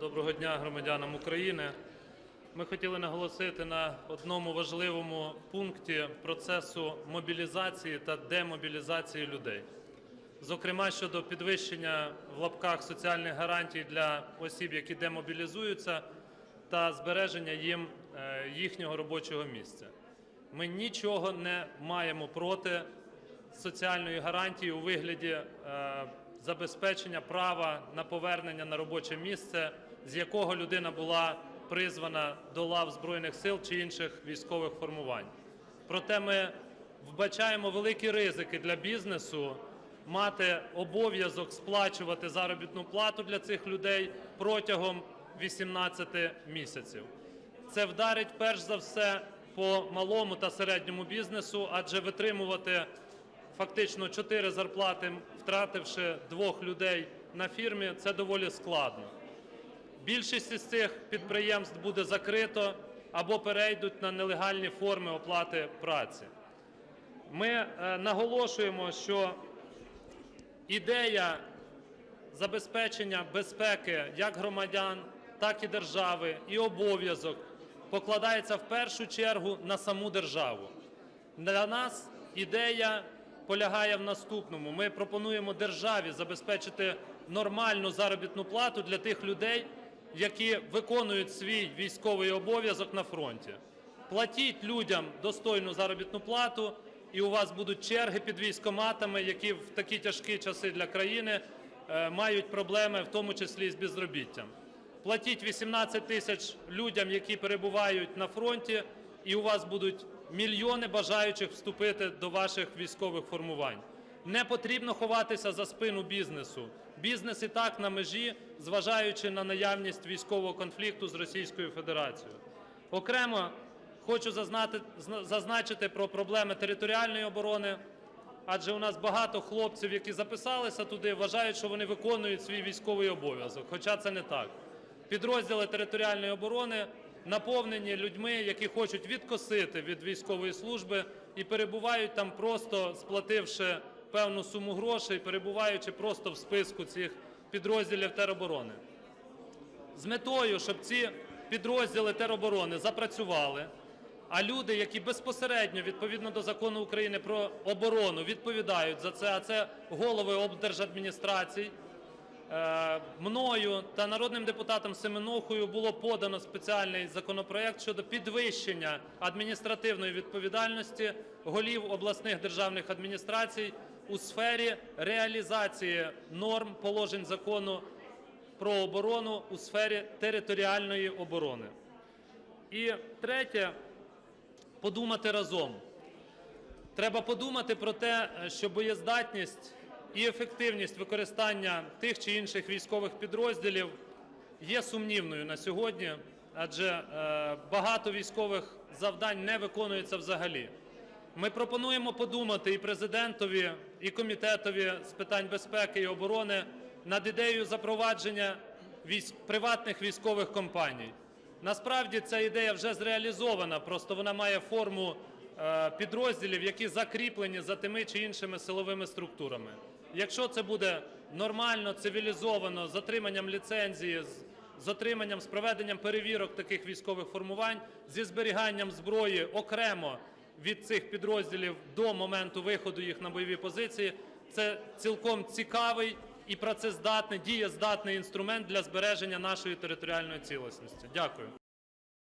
Доброго дня громадянам України. Ми хотіли наголосити на одному важливому пункті процесу мобілізації та демобілізації людей. Зокрема, щодо підвищення в лапках соціальних гарантій для осіб, які демобілізуються, та збереження їм е, їхнього робочого місця. Ми нічого не маємо проти соціальної гарантії у вигляді е, забезпечення права на повернення на робоче місце, з якого людина була призвана до лав Збройних сил чи інших військових формувань. Проте ми вбачаємо великі ризики для бізнесу мати обов'язок сплачувати заробітну плату для цих людей протягом 18 місяців. Це вдарить перш за все по малому та середньому бізнесу, адже витримувати фактично чотири зарплати, втративши двох людей на фірмі, це доволі складно. Більшість із цих підприємств буде закрито або перейдуть на нелегальні форми оплати праці. Ми е, наголошуємо, що ідея забезпечення безпеки як громадян, так і держави, і обов'язок покладається в першу чергу на саму державу. Для нас ідея полягає в наступному: ми пропонуємо державі забезпечити нормальну заробітну плату для тих людей, які виконують свій військовий обов'язок на фронті. Платіть людям достойну заробітну плату, і у вас будуть черги під військоматами, які в такі тяжкі часи для країни е, мають проблеми, в тому числі з безробіттям. Платіть 18 тисяч людям, які перебувають на фронті, і у вас будуть мільйони бажаючих вступити до ваших військових формувань. Не потрібно ховатися за спину бізнесу. Бізнес і так на межі, зважаючи на наявність військового конфлікту з Російською Федерацією. Окремо хочу зазначити про проблеми територіальної оборони, адже у нас багато хлопців, які записалися туди, вважають, що вони виконують свій військовий обов'язок, хоча це не так. Підрозділи територіальної оборони наповнені людьми, які хочуть відкосити від військової служби і перебувають там просто сплативши певну суму грошей, перебуваючи просто в списку цих підрозділів тероборони. З метою, щоб ці підрозділи тероборони запрацювали, а люди, які безпосередньо відповідно до закону України про оборону відповідають за це, а це голови облдержадміністрацій, мною та народним депутатом Семенухою було подано спеціальний законопроект щодо підвищення адміністративної відповідальності голів обласних державних адміністрацій у сфері реалізації норм положень закону про оборону у сфері територіальної оборони. І третє подумати разом. Треба подумати про те, що боєздатність і ефективність використання тих чи інших військових підрозділів є сумнівною на сьогодні, адже е, багато військових завдань не виконується взагалі. Ми пропонуємо подумати і президентові, і комітетові з питань безпеки і оборони над ідеєю запровадження військ- приватних військових компаній. Насправді ця ідея вже зреалізована, просто вона має форму е, підрозділів, які закріплені за тими чи іншими силовими структурами. Якщо це буде нормально, цивілізовано, з отриманням ліцензії, з- з отриманням, з проведенням перевірок таких військових формувань, зі зберіганням зброї окремо від цих підрозділів до моменту виходу їх на бойові позиції, це цілком цікавий і працездатний, дієздатний інструмент для збереження нашої територіальної цілісності. Дякую.